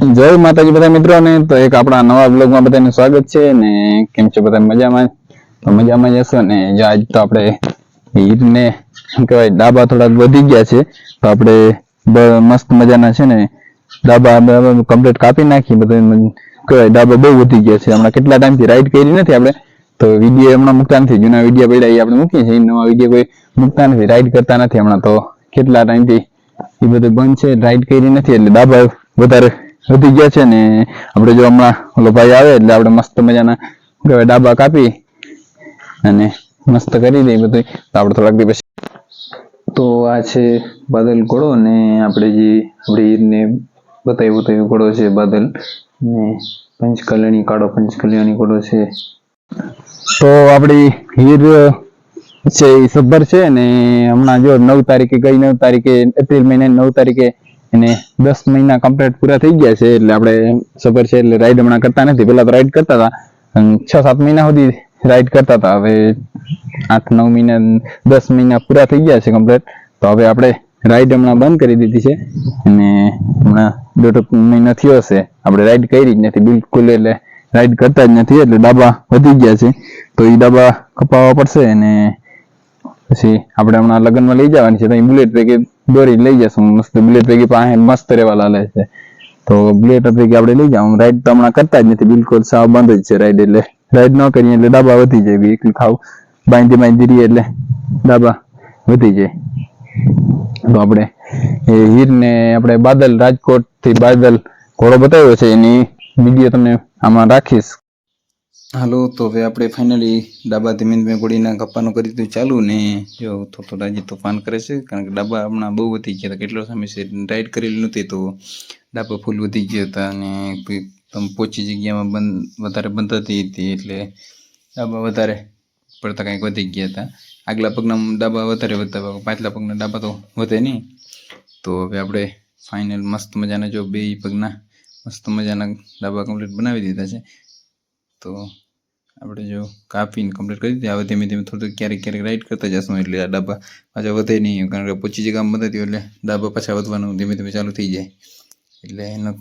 જય માતાજી બધા મિત્રોને. તો એક આપણા નવા બ્લોગમાં બધાનું સ્વાગત છે ને કેમ છે બધા મજામાં? તો મજામાં જ હશો ને? આજ તો આપણે હીરને, શું કહેવાય, ડાબા થોડાક વધી ગયા છે. તો આપણે મસ્ત મજાના છે ને, ડાબા કમ્પ્લીટ કાપી નાખી, બધું કહેવાય, ડાબા બહુ વધી ગયા છે. હમણાં કેટલા ટાઈમથી રાઈડ કરી નથી આપણે. તો વીડિયો હમણાં મૂકતા નથી. જૂના વીડિયો પડ્યા એ આપણે મૂકીએ છીએ. નવા વીડિયો કોઈ મૂકતા નથી રાઈડ કરતા નથી હમણાં તો. કેટલા ટાઈમથી એ બધું બંધ છે રાઈડ કરી નથી. એટલે ડાબા વધારે વધી ગયા છે ને આપણે જો હમણાં ઓલો ભાઈ આવે એટલે આપણે મસ્ત મજાના કહેવાય, ડાબા કાપી અને મસ્ત કરી દઈએ બધું તો આપણે થોડાક દિવસ તો આ છે બાદલ ઘોડો ને આપણે જે આપણે ઈદને બતાવ્યું તો ઘોડો છે બાદલ. ને પંચકલ્યાણી, કાળો પંચકલ્યાણી ઘોડો છે. તો આપણી હીર છે એ સબ્બર છે ને હમણાં જો નવ તારીખે ગઈ, નવ તારીખે એપ્રિલ મહિને નવ તારીખે એને દસ મહિના કમ્પ્લીટ પૂરા થઈ ગયા છે, એટલે આપણે સફર છે, એટલે રાઈડ હમણાં કરતા નથી. પેલા તો રાઈડ કરતા હતા. છ સાત મહિના સુધી રાઈડ કરતા હતા. હવે આઠ, નવ મહિના, દસ મહિના પૂરા થઈ ગયા છે કમ્પ્લીટ તો હવે આપણે રાઈડ હમણાં બંધ કરી દીધી છે. અને હમણાં દોઢ મહિનો થયો હશે. આપણે રાઈડ કરી જ નથી બિલકુલ, એટલે રાઈડ કરતા જ નથી, એટલે ડાબા વધી ગયા છે. તો એ ડાબા કપાવવા પડશે અને પછી આપણે હમણાં લગ્નમાં લઈ જવાની છે. તો બુલેટ પૈકી દોરી લઈ જશું. મસ્ત બુલેટ પૈકી પાસે મસ્ત રહેવા લાલે છે. તો બુલેટ પૈકી આપણે લઈ જાઉં. રાઈડ તો હમણાં કરતા જ નથી. બિલકુલ સાવ બંધ જ છે રાઈડ એટલે. રાઈડ ન કરીએ એટલે ડાબા વધી જાય એકલું ખાવ. બાંધી બાંધી રહીએ એટલે ડાબા વધી જાય. તો આપણે એ હીરને આપણે બાદલ રાજકોટથી બાદલ ઘોડો બતાવ્યો છે. એની વીડિયો તમને આમાં રાખીશ. હાલો, તો હવે આપણે ફાઇનલી ડાબા ધીમે ધીમે ગોળીના કપ્પાનું કરી દીધું ચાલુ ને જો તો રાજી તોફાન કરે છે, કારણ કે ડાબા હમણાં બહુ વધી ગયા હતા. કેટલો સમય છે? ડાઇટ કરેલી નહોતી તો ડાબા ફૂલ વધી ગયા હતા અને પોચી જગ્યામાં બંધ વધારે બંધ હતી હતી એટલે ડાબા વધારે પડતા કંઈક વધી ગયા હતા. આગલા પગના ડાબા વધારે વધતા પાછલા પગના ડાબા તો વધે નહીં. તો હવે આપણે ફાઇનલ મસ્ત મજાના જો બે પગના મસ્ત મજાના ડાબા કમ્પ્લીટ બનાવી દીધા છે. તો આપણે જો કાપીને કમ્પ્લીટ કરી દીધી. હવે ધીમે ધીમે થોડું ક્યારેક ક્યારેક રાઈટ કરતા જશું, એટલે આ ડાબા પાછા વધે નહીં, કારણ કે પોચી જગ્યામાં બંધાતી હોય, એટલે ડાબા પાછા વધવાનું ધીમે ધીમે ચાલુ થઈ જાય. એટલે એનો